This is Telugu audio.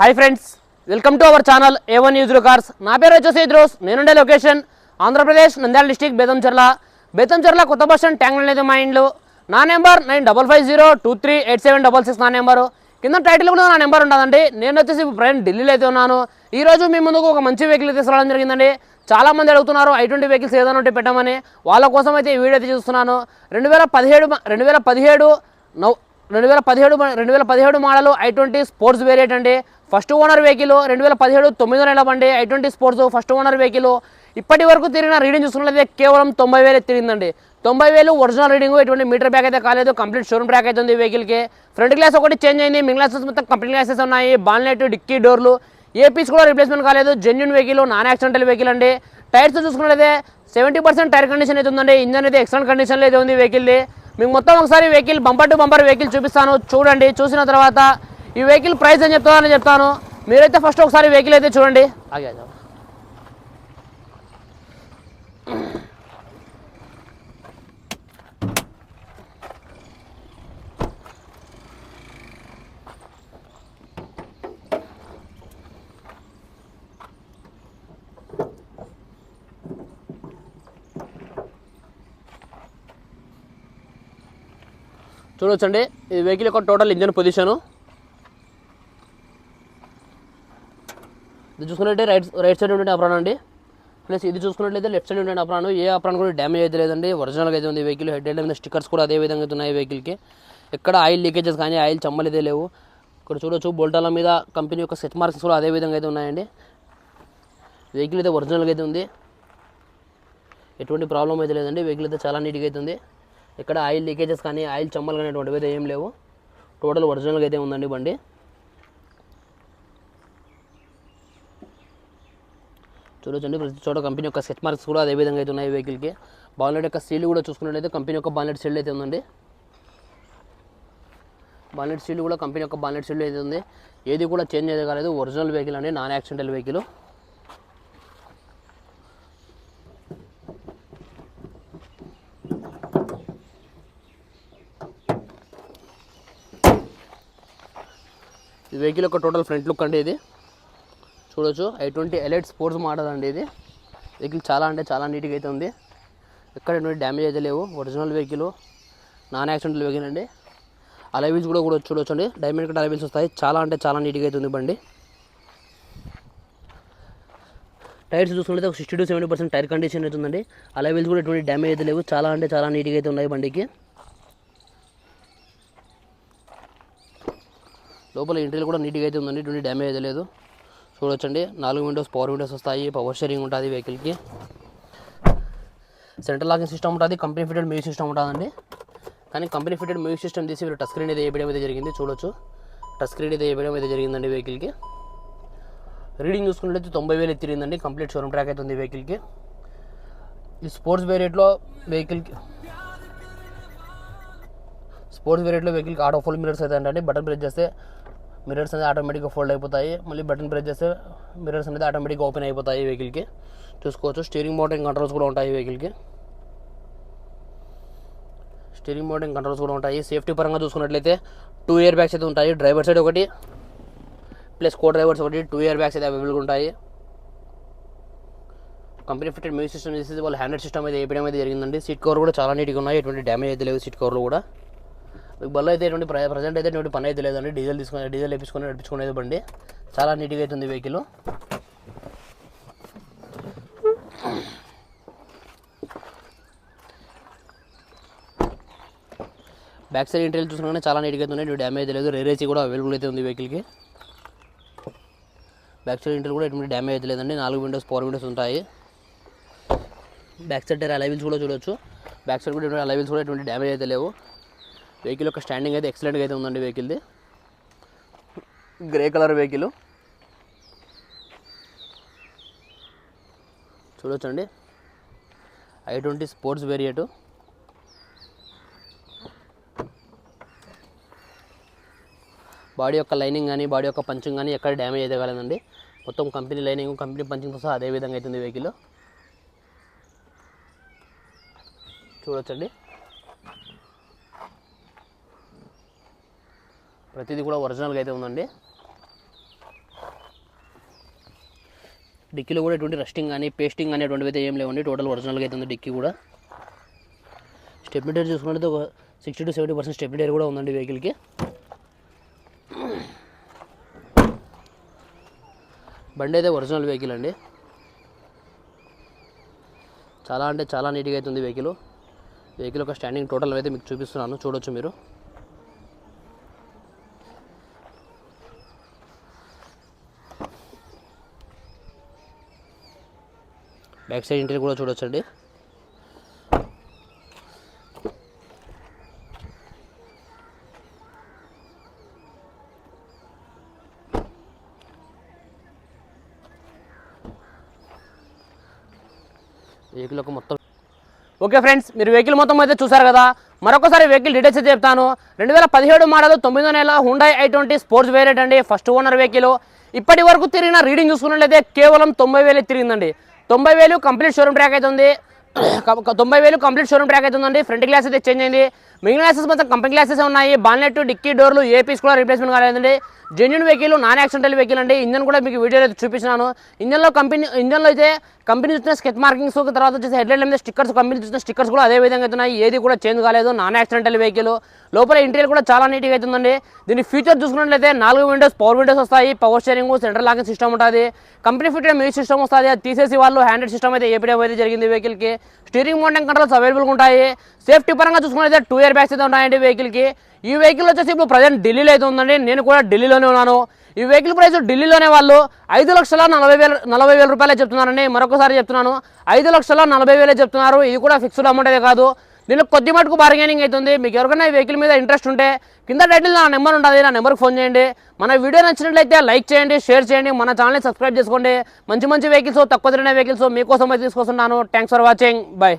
Hi friends welcome to our channel A one use cars నా పేరు వచ్చేసి ఇద్రోస్. నేనుండే లొకేషన్ ఆంధ్రప్రదేశ్ నంద్యాల డిస్టిక్ బేతంచెర్ల బేతంచెర్ల కొత్త బస్ స్టాండ్ ట్యాంగ్ లేదు మా ఇంట్లో నా number nine double five zero two three eight seven double six నా నెంబరు కింద టైటిల్ కూడా నా నెంబర్ ఉండదండి. నేను వచ్చేసి ఇప్పుడు ఢిల్లీలో అయితే ఉన్నాను. ఈరోజు మీ ముందుకు ఒక మంచి వెహికల్ తీసుకురావడం జరిగిందండి. చాలా మంది అడుగుతున్నారు ఐ ట్వంటీ వెహికల్స్ ఏదైనా ఉంటే పెట్టమని. వాళ్ళ కోసం అయితే ఈ వీడియో అయితే చూస్తున్నాను. రెండు వేల పదిహేడు రెండు వేల పదిహేడు నవ్ రెండు వేల పదిహేడు రెండు వేల పదిహేడు model i twenty sports variant అండి. ఫస్ట్ ఓనర్ వెహికల్ రెండు వేల పదిహేడు తొమ్మిదో నెల బండి i twenty sports first owner vehicle. ఇప్పటి వరకు తిరిగిన రీడింగ్ చూసుకున్నట్లయితే కేవలం తొంభై వేలు తిరిగిందండి. తొంభై వేలు ఒరిజినల్ రీడింగ్ ఎటువంటి మీటర్ బ్యాక్ అయితే కాలేదు. కంప్లీట్ షోరూమ్ బ్యాక్ అయితే ఉంది వెహికల్కి. ఫ్రంట్ గ్లాస్ ఒకటి చేంజ్ అయింది. మిగిలిన గ్లాసెస్ మొత్తం కంప్లీట్ గ్లాసెస్ ఉన్నాయి. బాల్నెట్ డిక్కీ డోర్లు. ఏ పీస్ కూడా రిప్లేస్మెంట్ కాలేదు. Genuine vehicle non accidental vehicle అండి. టైర్స్ చూసుకున్నట్లయితే సెవెంటీ పర్సెంట్ టైర్ కండిషన్ అయితే ఉందండి. ఇంజన్ అయితే ఎక్సలెంట్ కండిషన్లో అయితే ఉంది వెహికల్ది. మీకు మొత్తం ఒకసారి vehicle bumper to bumper vehicle చూపిస్తాను. చూడండి చూసిన తర్వాత ఈ వెహికల్ ప్రైస్ అని చెప్తానని చెప్తాను. మీరైతే ఫస్ట్ ఒకసారి వెహికల్ అయితే చూడండి. ఆగే ఆగే. చూడొచ్చండి. ఈ వెహికల్ యొక్క టోటల్ ఇంజన్ పొజిషను. ఇది చూసుకున్నట్లయితే రైట్ రైట్ సైడ్ ఉండే అప్రాన్ అండి. ప్లస్ ఇది చూసుకున్నట్లయితే లెఫ్ట్ సైడ్ ఉండే అప్రాన్. ఏ అప్రాన్ కూడా డ్యామేజ్ అయితే లేదండి. ఒరిజినల్గా అయితే ఉంది వెహికల్. హెడ్ హెడ్ మీద స్టిక్కర్స్ కూడా అదే విధంగా అయితే ఉన్నాయి వెహికల్కి ఎక్కడ ఆయిల్ లీకేజెస్ కానీ ఆయిల్ చమ్మలు అయితే లేవు. ఇక్కడ చూడొచ్చు బోల్టాల మీద కంపెనీ యొక్క సెట్ మార్క్స్ కూడా అదే విధంగా అయితే ఉన్నాయండి. వెహికల్ అయితే ఒరిజినల్గా అయితే ఉంది. ఎటువంటి ప్రాబ్లం అయితే లేదండి. వెహికల్ అయితే చాలా నీట్గా అయితే ఉంది. ఇక్కడ ఆయిల్ లీకేజెస్ కానీ ఆయిల్ చమ్మలు కానీ అటువంటివి అయితే ఏం లేవు. టోటల్ ఒరిజినల్గా అయితే ఉందండి బండి. చూడొచ్చండి ప్రతి చోట కంపెనీ యొక్క సెట్ మార్క్స్ కూడా అదే విధంగా అయితే ఉన్నాయి వెహికల్కి బాలెట్ యొక్క సీల్ కూడా చూసుకున్నట్లయితే కంపెనీ యొక్క బాలెట్ సీల్ అయితే ఉందండి. బాలెట్ సీల్ కూడా కంపెనీ యొక్క బాలెట్ సీల్ అయితే ఉంది. ఏది కూడా చేంజ్ అయితే కాలేదు. ఒరిజినల్ వెహికల్ అండి నాన్ యాక్సిడెంటల్ వెహికల్ ఈ వెహికల్ యొక్క టోటల్ ఫ్రంట్ లుక్ అండి ఇది. చూడొచ్చు. I twenty elite sports model అండి ఇది. వెహికల్ చాలా అంటే చాలా నీట్గా అయితే ఉంది. ఎక్కడ ఎటువంటి డ్యామేజ్ అయితే లేవు. Original vehicle non accidental vehicle అండి. అలవీల్స్ కూడా కూడా చూడొచ్చు అండి. డైమండ్ కట్ అలవీల్స్ వస్తాయి. చాలా అంటే చాలా నీట్గా అయితే ఉంది బండి. టైర్స్ చూసుకుంటే ఒక sixty to seventy percent tyre condition అవుతుందండి ఉందండి. అలవీల్స్ కూడా ఎటువంటి డ్యామేజ్ అయితే లేవు. చాలా అంటే చాలా నీట్గా అయితే ఉన్నాయి బండికి. లోపల ఇంటీరియర్ కూడా నీట్గా అయితే ఉందండి. ఎటువంటి డ్యామేజ్ అయితే లేదు. చూడొచ్చండి. నాలుగు విండోస్ పవర్ విండోస్ వస్తాయి. పవర్ షేరింగ్ ఉంటుంది వెహికల్కి సెంట్రల్ లాకింగ్ సిస్టమ్ ఉంటుంది. కంపెనీ ఫిటెడ్ మ్యూజిక్ సిస్టమ్ ఉంటుందండి. కానీ కంపెనీ ఫిటెడ్ మ్యూజిక్ సిస్టమ్ తీసి వీళ్ళు టచ్ స్క్రీన్ అయితే వేయడం అయితే జరిగింది. చూడొచ్చు. టచ్ స్క్రీన్ అయితే వేయడం అయితే జరిగిందండి వెహికల్కి రీడింగ్ చూసుకున్నట్లయితే తొంభై వేలు ఎత్తిరిందండి. కంప్లీట్ షోరూమ్ ట్రాక్ అయితే ఉంది వెహికల్కి ఈ స్పోర్ట్స్ వేరియట్లో వెహికల్కి స్పోర్ట్స్ వేరియంట్లో వెహికల్కి ఆటో ఫుల్ మిరర్స్ అయితే అంటే బటన్ ప్రెస్ చేస్తే మిరర్స్ అనేది ఆటోమేటిక్గా ఫోల్డ్ అయిపోతాయి. మళ్ళీ బటన్ ప్రెస్ చేస్తే మిరర్స్ అనేది ఆటోమేటిక్గా ఓపెన్ అయిపోతాయి వెహికల్కి. చూసుకోవచ్చు. స్టీరింగ్ మోటరింగ్ కంట్రోల్స్ కూడా ఉంటాయి వెహికల్కి. స్టీరింగ్ మోటరింగ్ కంట్రోల్స్ కూడా ఉంటాయి. సేఫ్టీ పరంగా చూసుకున్నట్లయితే టూ ఇయర్ బ్యాగ్స్ అయితే ఉంటాయి. డ్రైవర్ సైడ్ ఒకటి ప్లస్ కో డ్రైవర్స్ ఒకటి టూ ఇయర్ బ్యాగ్స్ అయితే అవైలబుల్గా ఉంటాయి. కంపెనీ ఫిటెడ్ మ్యూజిక్ సిస్టమ్ చేసేసి వాళ్ళు హ్యాండెడ్ సిస్టమ్ అయితే వేయడం అయితే జరిగిందండి. సీట్ కవర్ కూడా చాలా నీట్గా ఉన్నాయి. ఎటువంటి డ్యామేజ్ అయితే లేదు సీట్ కవర్లో కూడా. మీకు బల్లో అయితే ఎటువంటి ప్రజెంట్ అయితే ఎటువంటి పని అయితే లేదండి. డీజిల్ తీసుకొని డీజిల్ వేపించుకొని నడిపించుకునేది బండి. చాలా నీట్గా అవుతుంది వెహికల్. బ్యాక్ సైడ్ ఇంటర్వ్యూ చూసుకున్నా చాలా నీట్గా అయితే ఉన్నాయి. డ్యామేజ్ లేదు. రేరేసీ కూడా అవైలబుల్ అయితే ఉంది వెహికల్కి. బ్యాక్ సైడ్ ఇంటర్ కూడా ఎటువంటి డ్యామేజ్ అయితే లేదండి. నాలుగు విండోస్ ఫోర్ విండోస్ ఉంటాయి. Back side tyre alloy wheels కూడా చూడొచ్చు. బ్యాక్ సైడ్ కూడా ఎటువంటి అలైవిల్స్ కూడా ఎటువంటి డ్యామేజ్ అయితే లేవు. వెహికల్ యొక్క స్టాండింగ్ అయితే ఎక్సలెంట్గా అయితే ఉందండి వెహికల్ది గ్రే కలర్ వెహికల్ చూడొచ్చండి. I twenty sports variant body యొక్క లైనింగ్ కానీ బాడీ యొక్క పంచింగ్ కానీ ఎక్కడ డ్యామేజ్ అయితే కాలేదండి. మొత్తం కంపెనీ లైనింగ్ కంపెనీ పంచింగ్తో సహా అదే విధంగా అవుతుంది వెహికల్ చూడొచ్చండి. ప్రతిదీ కూడా ఒరిజినల్గా అయితే ఉందండి. డిక్కీలో కూడా ఎటువంటి రస్టింగ్ కానీ పేస్టింగ్ కానీ అటువంటివి అయితే ఏం లేవండి. టోటల్ ఒరిజినల్గా అయితే ఉంది డిక్కీ కూడా. స్టెప్ టైర్ చూసుకున్నట్లయితే ఒక sixty to seventy percent step కూడా ఉందండి వెహికల్కి. బండి అయితే ఒరిజినల్ వెహికల్ అండి. చాలా అంటే చాలా నీట్గా అయితే ఉంది వెహికల్. వెహికల్ ఒక స్టాండింగ్ టోటల్ అయితే మీకు చూపిస్తున్నాను. చూడొచ్చు మీరు. బ్యాక్ సైడ్ ఇంటర్ కూడా చూడొచ్చండి. వెహికల్ మొత్తం ఓకే ఫ్రెండ్స్ మీరు వెహికల్ మొత్తం అయితే చూసారు కదా. మరొకసారి వెహికల్ డీటెయిల్స్ అయితే చెప్తాను. రెండు వేల పదిహేడు మోడల్ తొమ్మిదో నెల Hyundai i twenty sports variant అండి ఫస్ట్ ఓనర్ వెహికల్ ఇప్పటి వరకు తిరిగిన రీడింగ్ చూసుకున్నట్లయితే కేవలం తొంభై వేలే తిరిగిందండి. తొంభై వేలు కంప్లీట్ షోరూమ్ ట్రాక్ అయితే ఉంది తొంభై వేలు కంప్లీట్ షోరూమ్ ట్రాక్ అయితే ఉందండి ఫ్రంట్ గ్లాస్ అయితే చేంజ్ అయింది. మిగిలిన గ్లాసెస్ మొత్తం కంపెనీ క్లాసెస్ ఉన్నాయి. బాన్లెట్ డిక్కీ డోర్లు ఏ పీస్ కూడా రీప్లేస్మెంట్ కాలేదండి genuine vehicle non accidental vehicle అండి. ఇంజన్ కూడా మీకు వీడియోలో అయితే చూపించినాను ఇంజన్లో కంపెనీ ఇంజన్లో అయితే కంపెనీ చూసిన స్కెచ్ మార్కింగ్స్ తర్వాత వచ్చేసి హెడ్లైట్ మీద స్టిక్కర్స్ కంపెనీ చూసిన స్టిక్కర్స్ కూడా అదే విధంగా అయితే ఉన్నాయి. ఏది కూడా చేంజ్ కాలేదు. నాన్ యాక్సిడెంటల్ వెహికల్ లోపల ఇంటీరియర్ కూడా చాలా నీట్గా అవుతుందండి దీని ఫీచర్ చూసుకున్నట్లయితే నాలుగు విండోస్ పవర్ విండోస్ వస్తాయి. Power steering central locking system ఉంటుంది. కంపెనీ ఫిటెడ్ మ్యూజిక్ సిస్టమ్ వస్తుంది. అది తీసేసి వాళ్ళు హ్యాండెడ్ సిస్టమ్ అయితే ఏపీడీ అయితే జరిగింది వెహికల్కి స్టీరింగ్ మౌంటైన్ కంట్రోల్స్ అవైలబుల్గా ఉంటాయి. సేఫ్టీ పరంగా చూసుకున్నట్లయితే టూ ఇయర్ బ్యాగ్స్ అయితే ఉన్నాయండి వెహికల్కి? ఈ వెహికల్ వచ్చేసి ఇప్పుడు ప్రజెంట్ ఢిల్లీలో అయితే ఉందండి. నేను కూడా ఢిల్లీలోనే ఉన్నాను. ఈ వెహికల్ ప్రైస్ ఢిల్లీలోనే వాళ్ళు ఐదు లక్షల నలభై వేల నలభై వేల రూపాయలే చెప్తున్నారండి. మరొకసారి చెప్తున్నాను. ఐదు లక్షల నలభై వేలే చెప్తున్నారు. ఇది కూడా ఫిక్స్డ్ అమౌంట్ అయితే కాదు. దీనిలో కొద్ది మటుకు బార్గెనింగ్ అవుతుంది. మీకు ఎవరికైనా ఈ వెహికల్ మీద ఇంట్రెస్ట్ ఉంటే కింద టైటిల్ నా నెంబర్ ఉంటుంది నా నెంబర్కి ఫోన్ చేయండి. మన వీడియో నచ్చినట్లయితే లైక్ చేయండి షేర్ చేయండి. మన ఛానల్ని సబ్స్క్రైబ్ చేసుకోండి. మంచి మంచి వెహికల్స్ తక్కువ తిరిగిన వెహికల్స్ మీకోసం అయితే తీసుకొస్తున్నాను. Thanks for watching bye